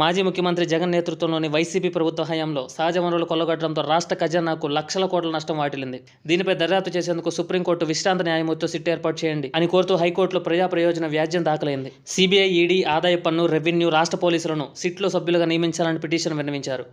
మాజీ ముఖ్యమంత్రి జగన్ నేతృత్వంలోని వైసీపీ ప్రభుత్వ హయాంలో సహజ వనరులు కొల్లగొట్టడంతో రాష్ట్ర ఖజానాకు లక్షల కోట్ల నష్టం వాటిల్లింది. దీనిపై దర్యాప్తు చేసేందుకు సుప్రీంకోర్టు విశ్రాంత న్యాయమూర్తితో సిట్ ఏర్పాటు చేయండి అని కోరుతూ హైకోర్టులో ప్రజా ప్రయోజన వ్యాజ్యం దాఖలైంది. సిబిఐ ఈడీ ఆదాయ పన్ను రెవెన్యూ రాష్ట్ర పోలీసులను సిట్లో సభ్యులుగా నియమించాలని పిటిషన్ విన్నవించారు.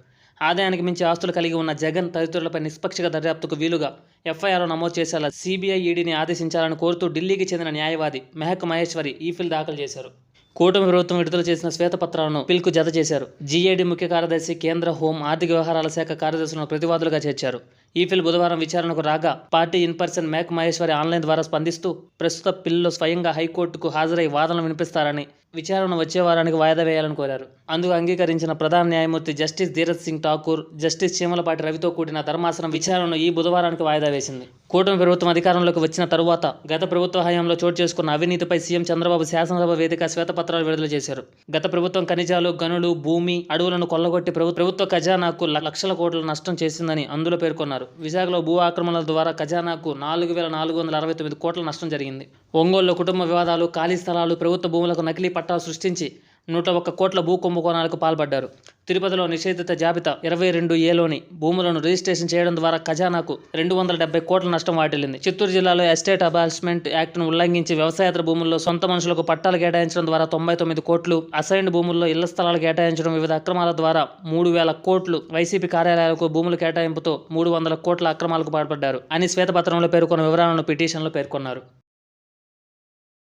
ఆదాయానికి మించి ఆస్తులు కలిగి ఉన్న జగన్ తదితరులపై నిష్పక్షిక దర్యాప్తుకు వీలుగా ఎఫ్ఐఆర్ నమోదు చేసేలా సిబిఐ ఈడీని ఆదేశించాలని కోరుతూ ఢిల్లీకి చెందిన న్యాయవాది మెహక్ మహేశ్వరి ఈ ఫిల్ దాఖలు చేశారు. కూటమి ప్రభుత్వం విడుదల చేసిన శ్వేతపత్రాలను పిల్కు జత చేశారు. జీఏడీ ముఖ్య కార్యదర్శి కేంద్ర హోం ఆర్థిక వ్యవహారాల శాఖ కార్యదర్శులను ప్రతివాదులుగా చేర్చారు. ఈఫిల్ బుధవారం విచారణకు రాగా పార్టీ ఇన్ పర్సన్ మేక్ మహేశ్వరి ఆన్లైన్ ద్వారా స్పందిస్తూ ప్రస్తుత పిల్లలు స్వయంగా హైకోర్టుకు హాజరై వాదనలు వినిపిస్తారని విచారణ వచ్చే వారానికి వాయిదా వేయాలని కోరారు. అందుకు అంగీకరించిన ప్రధాన న్యాయమూర్తి జస్టిస్ ధీరజ్ సింగ్ ఠాకూర్ జస్టిస్ చీమలపాటి రవితో కూడిన ధర్మాసనం విచారణను ఈ బుధవారానికి వాయిదా వేసింది. కూటమి ప్రభుత్వం అధికారంలోకి వచ్చిన తరువాత గత ప్రభుత్వ హయాంలో చోటు చేసుకున్న అవినీతిపై సీఎం చంద్రబాబు శాసనసభ వేదిక శ్వేతపత్రాలు విడుదల చేశారు. గత ప్రభుత్వం ఖనిజాలు గనులు భూమి అడవులను కొల్లగొట్టి ప్రభుత్వ ఖజానాకు ల- లక్షల కోట్ల నష్టం చేసిందని అందులో పేర్కొన్నారు. విశాఖలో భూ ఆక్రమణల ద్వారా ఖజానాకు నాలుగు వేల నాలుగు వందల అరవై తొమ్మిది కోట్ల నష్టం జరిగింది. ఒంగోలులో కుటుంబ వివాదాలు ఖాళీ స్థలాలు ప్రభుత్వ భూములకు నకిలీ పట్టాలు సృష్టించి నూట ఒక్క కోట్ల భూ కుంభకోణాలకు పాల్పడ్డారు. తిరుపతిలో నిషేధిత జాబితా ఇరవై రెండు ఏలోని భూములను రిజిస్ట్రేషన్ చేయడం ద్వారా ఖజానాకు రెండు వందల డెబ్బై కోట్ల నష్టం వాటిల్లింది. చిత్తూరు జిల్లాలో ఎస్టేట్ అబాల్స్మెంట్ యాక్ట్ను ఉల్లంఘించి వ్యవసాయేతర భూముల్లో సొంత మనుషులకు పట్టాలు కేటాయించడం ద్వారా తొంభై తొమ్మిది కోట్లు అసైన్డ్ భూముల్లో ఇళ్ళ స్థలాలు కేటాయించడం వివిధ అక్రమాల ద్వారా మూడు వేల కోట్లు వైసీపీ కార్యాలయాలకు భూముల కేటాయింపుతో మూడు వందల కోట్ల అక్రమాలకు పాల్పడ్డారు. అని శ్వేతపత్రంలో పేర్కొన్న వివరాలను పిటిషన్లో పేర్కొన్నారు.